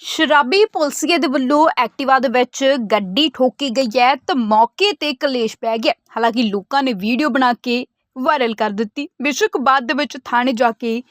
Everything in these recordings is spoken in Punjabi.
ਸ਼ਰਾਬੀ ਪੁਲਸੀਏ ਦੇ ਵੱਲੋਂ ਐਕਟਿਵਾ ਦੇ ਵਿੱਚ ਗੱਡੀ ਠੋਕੀ ਗਈ ਹੈ ਤਾਂ ਮੌਕੇ ਤੇ ਕਲੇਸ਼ ਪੈ ਗਿਆ। ਹਾਲਾਂਕਿ ਲੋਕਾਂ ਨੇ ਵੀਡੀਓ ਬਣਾ ਕੇ ਵਾਇਰਲ ਕਰ ਦਿੱਤੀ। ਬੇਸ਼ੱਕ ਬਾਅਦ ਦੇ ਵਿੱਚ ਥਾਣੇ ਜਾ ਕੇ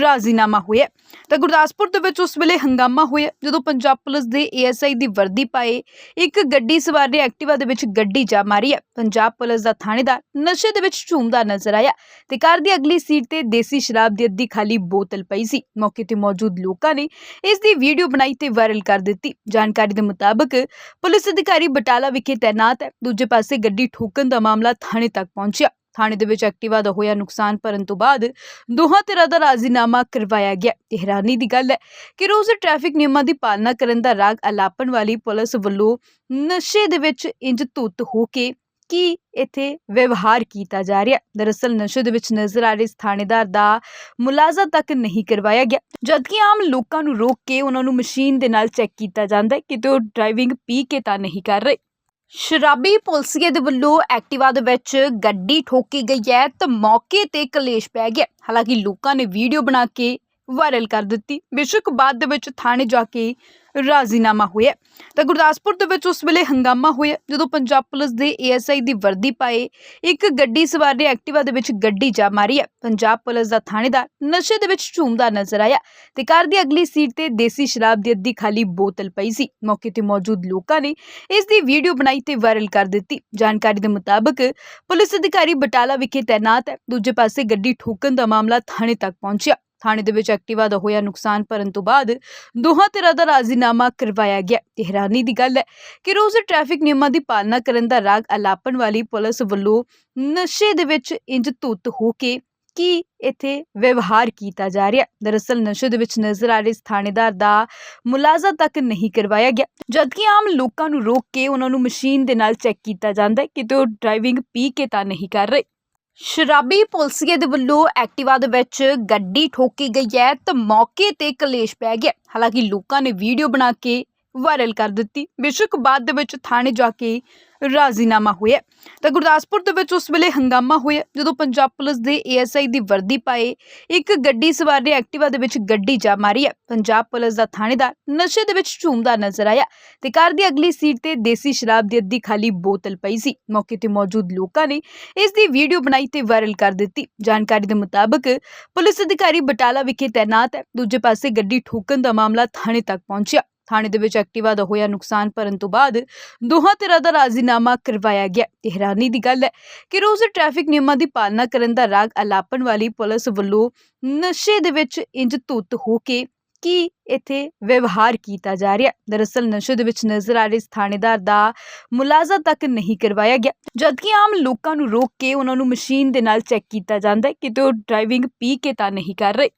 ਰਾਜ਼ੀਨਾਮਾ ਹੋਇਆ। ਤਾਂ ਗੁਰਦਾਸਪੁਰ ਦੇ ਵਿੱਚ ਉਸ ਵੇਲੇ ਹੰਗਾਮਾ ਹੋਇਆ, ਜਦੋਂ ਪੰਜਾਬ ਪੁਲਿਸ ਦੇ ਏਐਸਆਈ ਦੀ ਵਰਦੀ ਪਾਏ। ਇੱਕ ਗੱਡੀ ਸਵਾਰ ਨੇ ਐਕਟਿਵਾ ਦੇ ਵਿੱਚ ਗੱਡੀ ਜਾ ਮਾਰੀ ਹੈ। ਪੰਜਾਬ ਪੁਲਿਸ ਦਾ ਥਾਣੇਦਾਰ ਨਸ਼ੇ ਦੇ ਵਿੱਚ ਝੂਮਦਾ ਨਜ਼ਰ ਆਇਆ ਤੇ ਕਾਰ ਦੀ ਅਗਲੀ ਸੀਟ ਤੇ ਦੇਸੀ ਸ਼ਰਾਬ ਦੀ ਅੱਧੀ ਖਾਲੀ ਬੋਤਲ ਪਈ ਸੀ। ਮੌਕੇ ਤੇ ਮੌਜੂਦ ਲੋਕਾਂ ਨੇ ਇਸ ਦੀ ਵੀਡੀਓ ਬਣਾਈ ਤੇ ਵਾਇਰਲ ਕਰ ਦਿੱਤੀ। ਜਾਣਕਾਰੀ ਦੇ ਮੁਤਾਬਕ ਪੁਲਿਸ ਅਧਿਕਾਰੀ ਬਟਾਲਾ ਵਿਖੇ ਤੈਨਾਤ ਹੈ। ਦੂਜੇ ਪਾਸੇ ਗੱਡੀ ਠੋਕਣ ਦਾ ਮਾਮਲਾ ਥਾਣੇ ਤੱਕ ਪਹੁੰਚਿਆ। ਥਾਣੇ ਦੇ ਵਿੱਚ ਐਕਟਿਵਾ ਦਾ ਹੋਇਆ ਨੁਕਸਾਨ ਭਰਨ ਤੋਂ ਬਾਅਦ ਦੋਹਾਂ ਧਿਰਾਂ ਦਾ ਰਾਜ਼ੀਨਾਮਾ ਕਰਵਾਇਆ ਗਿਆ। ਤੇ ਹੈਰਾਨੀ ਦੀ ਗੱਲ ਹੈ ਕਿ ਰੋਜ਼ ਟ੍ਰੈਫਿਕ ਨਿਯਮਾਂ ਦੀ ਪਾਲਣਾ ਕਰਨ ਦਾ ਰਾਗ ਅਲਾਪਣ ਵਾਲੀ ਪੁਲਿਸ ਵੱਲੋਂ ਨਸ਼ੇ ਦੇ ਵਿੱਚ ਇੰਜ ਧੁੱਤ ਹੋ ਕੇ ਕੀ ਇੱਥੇ ਵਿਵਹਾਰ ਕੀਤਾ ਜਾ ਰਿਹਾ? ਦਰਅਸਲ ਨਸ਼ੇ ਦੇ ਵਿੱਚ ਨਜ਼ਰ ਆ ਰਹੇ ਥਾਣੇਦਾਰ ਦਾ ਮੁਲਾਜ਼ਾ ਤੱਕ ਨਹੀਂ ਕਰਵਾਇਆ ਗਿਆ। ਜਦਕਿ ਆਮ ਲੋਕਾਂ ਨੂੰ ਰੋਕ ਕੇ ਉਹਨਾਂ ਨੂੰ ਮਸ਼ੀਨ ਦੇ ਨਾਲ ਚੈੱਕ ਕੀਤਾ ਜਾਂਦਾ ਹੈ ਕਿ ਉਹ ਡਰਾਈਵਿੰਗ ਪੀ ਕੇ ਤਾਂ ਨਹੀਂ ਕਰ ਰਹੇ। ਸ਼ਰਾਬੀ ਪੁਲਸੀਏ ਦੇ ਵੱਲੋਂ ਐਕਟਿਵਾ ਦੇ ਵਿੱਚ ਗੱਡੀ ਠੋਕੀ ਗਈ ਹੈ ਤੇ ਮੌਕੇ ਤੇ ਕਲੇਸ਼ ਪੈ ਗਿਆ। ਹਾਲਾਂਕਿ ਲੋਕਾਂ ਨੇ ਵੀਡੀਓ ਬਣਾ ਕੇ ਵਾਇਰਲ ਕਰ ਦਿੱਤੀ। ਬੇਸ਼ੱਕ ਬਾਅਦ ਦੇ ਵਿੱਚ ਥਾਣੇ ਜਾ ਕੇ ਰਾਜ਼ੀਨਾਮਾ ਹੋਇਆ ਤਾਂ ਗੁਰਦਾਸਪੁਰ ਦੇ ਵਿੱਚ ਉਸ ਵੇਲੇ ਹੰਗਾਮਾ ਹੋਇਆ ਜਦੋਂ ਪੰਜਾਬ ਪੁਲਿਸ ਦੇ ਏਐਸਆਈ ਦੀ ਵਰਦੀ ਪਾਏ। ਇੱਕ ਗੱਡੀ ਸਵਾਰ ਨੇ ਐਕਟਿਵਾ ਦੇ ਵਿੱਚ ਗੱਡੀ ਜਾ ਮਾਰੀ ਹੈ। ਪੰਜਾਬ ਪੁਲਿਸ ਦਾ ਥਾਣੇਦਾਰ ਨਸ਼ੇ ਦੇ ਵਿੱਚ ਝੂਮਦਾ ਨਜ਼ਰ ਆਇਆ ਤੇ ਕਾਰ ਦੀ ਅਗਲੀ ਸੀਟ ਤੇ ਦੇਸੀ ਸ਼ਰਾਬ ਦੀ ਅੱਧੀ ਖਾਲੀ ਬੋਤਲ ਪਈ ਸੀ। ਮੌਕੇ ਤੇ ਮੌਜੂਦ ਲੋਕਾਂ ਨੇ ਇਸ ਦੀ ਵੀਡੀਓ ਬਣਾਈ ਤੇ ਵਾਇਰਲ ਕਰ ਦਿੱਤੀ। ਜਾਣਕਾਰੀ ਦੇ ਮੁਤਾਬਕ ਪੁਲਿਸ ਅਧਿਕਾਰੀ ਬਟਾਲਾ ਵਿਖੇ ਤੈਨਾਤ ਹੈ। ਦੂਜੇ ਪਾਸੇ ਗੱਡੀ ਠੋਕਣ ਦਾ ਮਾਮਲਾ ਥਾਣੇ ਤੱਕ ਪਹੁੰਚਿਆ। ਥਾਣੇ ਦੇ ਵਿੱਚ ਐਕਟਿਵਾ ਦਾ ਹੋਇਆ ਨੁਕਸਾਨ ਭਰਨ ਤੋਂ ਬਾਅਦ ਦੋਹਾਂ ਧਿਰਾਂ ਦਾ ਰਾਜ਼ੀਨਾਮਾ ਕਰਵਾਇਆ ਗਿਆ। ਤੇ ਹੈਰਾਨੀ ਦੀ ਗੱਲ ਹੈ ਕਿ ਰੋਜ਼ ਟ੍ਰੈਫਿਕ ਨਿਯਮਾਂ ਦੀ ਪਾਲਣਾ ਕਰਨ ਦਾ ਰਾਗ ਅਲਾਪਣ ਵਾਲੀ ਪੁਲਿਸ ਵੱਲੋਂ ਨਸ਼ੇ ਦੇ ਵਿੱਚ ਇੰਜ ਧੁੱਤ ਹੋ ਕੇ ਕੀ ਇੱਥੇ ਵਿਵਹਾਰ ਕੀਤਾ ਜਾ ਰਿਹਾ? ਦਰਅਸਲ ਨਸ਼ੇ ਦੇ ਵਿੱਚ ਨਜ਼ਰ ਆ ਰਹੇ ਥਾਣੇਦਾਰ ਦਾ ਮੁਲਾਜ਼ਾ ਤੱਕ ਨਹੀਂ ਕਰਵਾਇਆ ਗਿਆ, ਜਦਕਿ ਆਮ ਲੋਕਾਂ ਨੂੰ ਰੋਕ ਕੇ ਉਹਨਾਂ ਨੂੰ ਮਸ਼ੀਨ ਦੇ ਨਾਲ ਚੈੱਕ ਕੀਤਾ ਜਾਂਦਾ ਹੈ ਕਿ ਉਹ ਡਰਾਈਵਿੰਗ ਪੀ ਕੇ ਤਾਂ ਨਹੀਂ ਕਰ ਰਹੇ। ਸ਼ਰਾਬੀ ਪੁਲਸੀਏ ਦੇ ਵੱਲੋਂ ਐਕਟਿਵਾ ਦੇ ਵਿੱਚ ਗੱਡੀ ਠੋਕੀ ਗਈ ਹੈ ਤਾਂ ਮੌਕੇ ਤੇ ਕਲੇਸ਼ ਪੈ ਗਿਆ। ਹਾਲਾਂਕਿ ਲੋਕਾਂ ਨੇ ਵੀਡੀਓ ਬਣਾ ਕੇ ਵਾਇਰਲ ਕਰ ਦਿੱਤੀ। ਬੇਸ਼ੱਕ ਬਾਅਦ ਦੇ ਵਿੱਚ ਥਾਣੇ ਜਾ ਕੇ ਰਾਜ਼ੀਨਾਮਾ ਹੋਇਆ। ਤਾਂ ਗੁਰਦਾਸਪੁਰ ਦੇ ਵਿੱਚ ਉਸ ਵੇਲੇ ਹੰਗਾਮਾ ਹੋਇਆ, ਜਦੋਂ ਪੰਜਾਬ ਪੁਲਿਸ ਦੇ ਏਐਸਆਈ ਦੀ ਵਰਦੀ ਪਾਏ। ਇੱਕ ਗੱਡੀ ਸਵਾਰ ਨੇ ਐਕਟਿਵਾ ਦੇ ਵਿੱਚ ਗੱਡੀ ਜਾ ਮਾਰੀ ਹੈ। ਪੰਜਾਬ ਪੁਲਿਸ ਦਾ ਥਾਣੇਦਾਰ ਨਸ਼ੇ ਦੇ ਵਿੱਚ ਝੂਮਦਾ ਨਜ਼ਰ ਆਇਆ ਤੇ ਕਾਰ ਦੀ ਅਗਲੀ ਸੀਟ ਤੇ ਦੇਸੀ ਸ਼ਰਾਬ ਦੀ ਅੱਧੀ ਖਾਲੀ ਬੋਤਲ ਪਈ ਸੀ। ਮੌਕੇ ਤੇ ਮੌਜੂਦ ਲੋਕਾਂ ਨੇ ਇਸ ਦੀ ਵੀਡੀਓ ਬਣਾਈ ਤੇ ਵਾਇਰਲ ਕਰ ਦਿੱਤੀ। ਜਾਣਕਾਰੀ ਦੇ ਮੁਤਾਬਕ ਪੁਲਿਸ ਅਧਿਕਾਰੀ ਬਟਾਲਾ ਵਿਖੇ ਤੈਨਾਤ ਹੈ। ਦੂਜੇ ਪਾਸੇ ਗੱਡੀ ਠੋਕਣ ਦਾ ਮਾਮਲਾ ਥਾਣੇ ਤੱਕ ਪਹੁੰਚਿਆ। ਥਾਣੇ ਦੇ ਵਿੱਚ ਐਕਟਿਵਾ ਦਾ ਹੋਇਆ ਨੁਕਸਾਨ ਭਰਨ ਤੋਂ ਬਾਅਦ ਦੋਹਾਂ ਧਿਰਾਂ ਦਾ ਰਾਜ਼ੀਨਾਮਾ ਕਰਵਾਇਆ ਗਿਆ। ਤੇ ਹੈਰਾਨੀ ਦੀ ਗੱਲ ਹੈ ਕਿ ਰੋਜ਼ ਟ੍ਰੈਫਿਕ ਨਿਯਮਾਂ ਦੀ ਪਾਲਣਾ ਕਰਨ ਦਾ ਰਾਗ ਅਲਾਪਣ ਵਾਲੀ ਪੁਲਿਸ ਵੱਲੋਂ ਨਸ਼ੇ ਦੇ ਵਿੱਚ ਇੰਜ ਧੁੱਤ ਹੋ ਕੇ ਕੀ ਇੱਥੇ ਵਿਵਹਾਰ ਕੀਤਾ ਜਾ ਰਿਹਾ? ਦਰਅਸਲ ਨਸ਼ੇ ਦੇ ਵਿੱਚ ਨਜ਼ਰ ਆ ਰਹੇ ਥਾਣੇਦਾਰ ਦਾ ਮੁਲਾਜ਼ਾ ਤੱਕ ਨਹੀਂ ਕਰਵਾਇਆ ਗਿਆ। ਜਦਕਿ ਆਮ ਲੋਕਾਂ ਨੂੰ ਰੋਕ ਕੇ ਉਹਨਾਂ ਨੂੰ ਮਸ਼ੀਨ ਦੇ ਨਾਲ ਚੈੱਕ ਕੀਤਾ ਜਾਂਦਾ ਹੈ ਕਿ ਉਹ ਡਰਾਈਵਿੰਗ ਪੀ ਕੇ ਤਾਂ ਨਹੀਂ ਕਰ ਰਹੇ।